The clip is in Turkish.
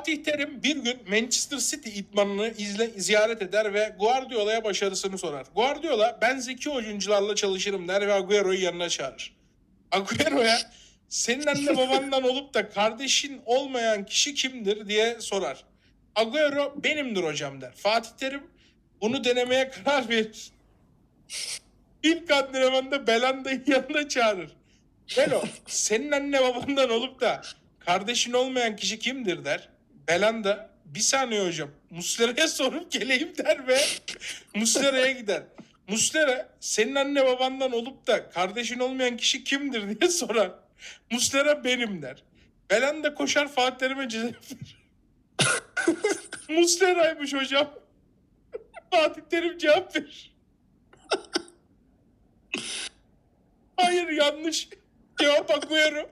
Fatih Terim bir gün Manchester City idmanını izle, ziyaret eder ve Guardiola'ya başarısını sorar. Guardiola ben zeki oyuncularla çalışırım der ve Agüero'yu yanına çağırır. Agüero'ya senin anne babandan olup da kardeşin olmayan kişi kimdir diye sorar. Agüero benimdir hocam der. Fatih Terim bunu denemeye karar verir. İlk antrenmanda Belanda'yı yanına çağırır. Belo senin anne babandan olup da kardeşin olmayan kişi kimdir der. Belanda bir saniye hocam Muslera'ya sorup geleyim der ve Muslera'ya gider. Muslera senin anne babandan olup da kardeşin olmayan kişi kimdir diye sorar. Muslera benim der. Belanda koşar Fatih Terim'e cevap verir. Muslera'ymış hocam. Fatih Terim cevap verir. Hayır yanlış. Cevap Agüero.